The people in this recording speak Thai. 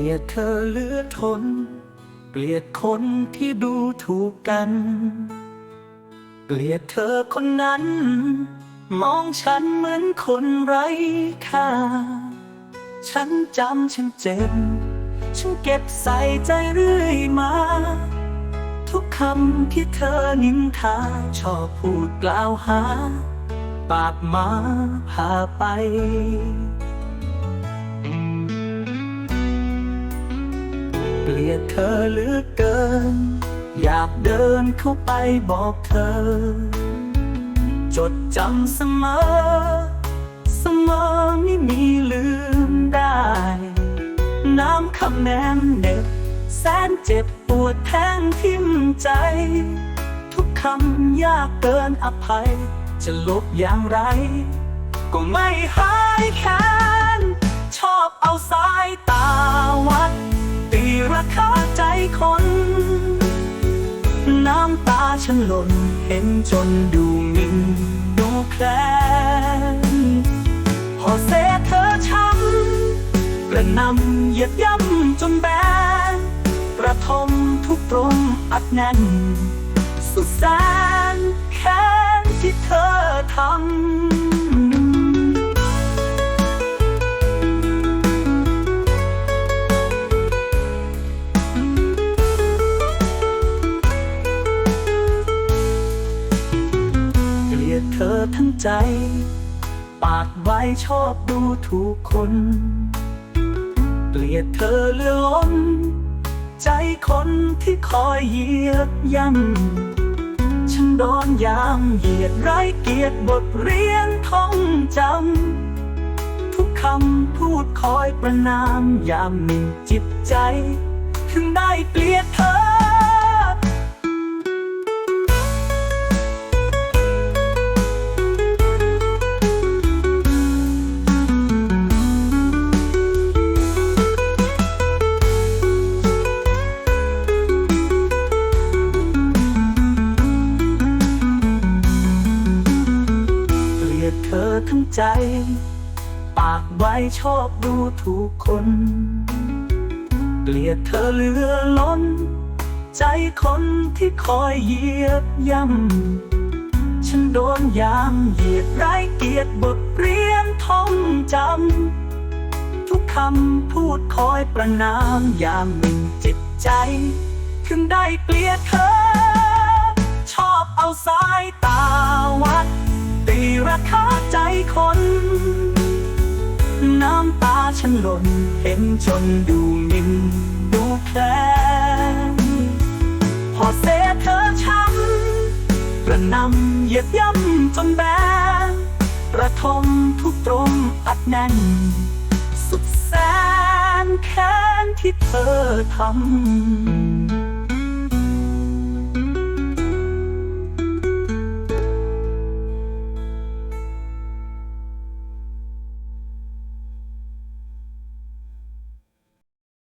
ลียดเธอเลือทน เกลียดคนที่ดูถูกกัน เกลียดเธอคนนั้น มองฉันเหมือนคนไร้ค่า ฉันจำฉันเจ็บ ฉันเก็บใส่ใจเรื่อยมา ทุกคำที่เธอนินทา ชอบพูดกล่าวหา ปากมาพาไป เกลียดเธอเหลือเกิน อยากเดินเข้าไปบอกเธอ จดจำเสมอ เสมอไม่มีลืมได้ น้ำคำแนมเหน็บแสนเจ็บปวดแทงทิ่มใจ ทุกคำยากเกินอภัย จะลบอย่างไร ก็ไม่หายำตาฉันหล่นเห็นจนดูหมิ่นดูแคลนพอเสเธอช้ำกระนำเหยียดย่ำจนแบนประทมทุกตรงอัดแน่น สุดแสนแค้นที่เธอทำ อทั้งใจ ปากไว้ชอบดูถูกคน เกลียดเธอเลือล้น ใจคนที่คอยเหยียบย่ำฉันโดนยามเหยียดไร้เกียรติบทเรียนท่องจำ ทุกคำพูดคอยประนามยามหมิ่นจิตใจ ถึงได้เกลียดเธอ ทั้งใจ ปากไว้ชอบดูถูกคน เกลียดเธอเหลือล้น ใจคนที่คอยเหยียบย่ำ ฉันโดนยามเหยียดไร้เกียรติบทเรียนท่องจำ ทุกคำพูดคอยประนามยามหมิ่นจิตใจ ถึงได้เกลียดเธอ ชอบเอาสายตาวัด ราคาใจคน น้ำตาฉันหล่นเห็นจนดูมิ่นดูแคลนพอเสเธอช้ำกระนำเหยียบย่ำจนแบนระทมทุกตรงอัดแน่น สุดแสนแค้นที่เธอทำ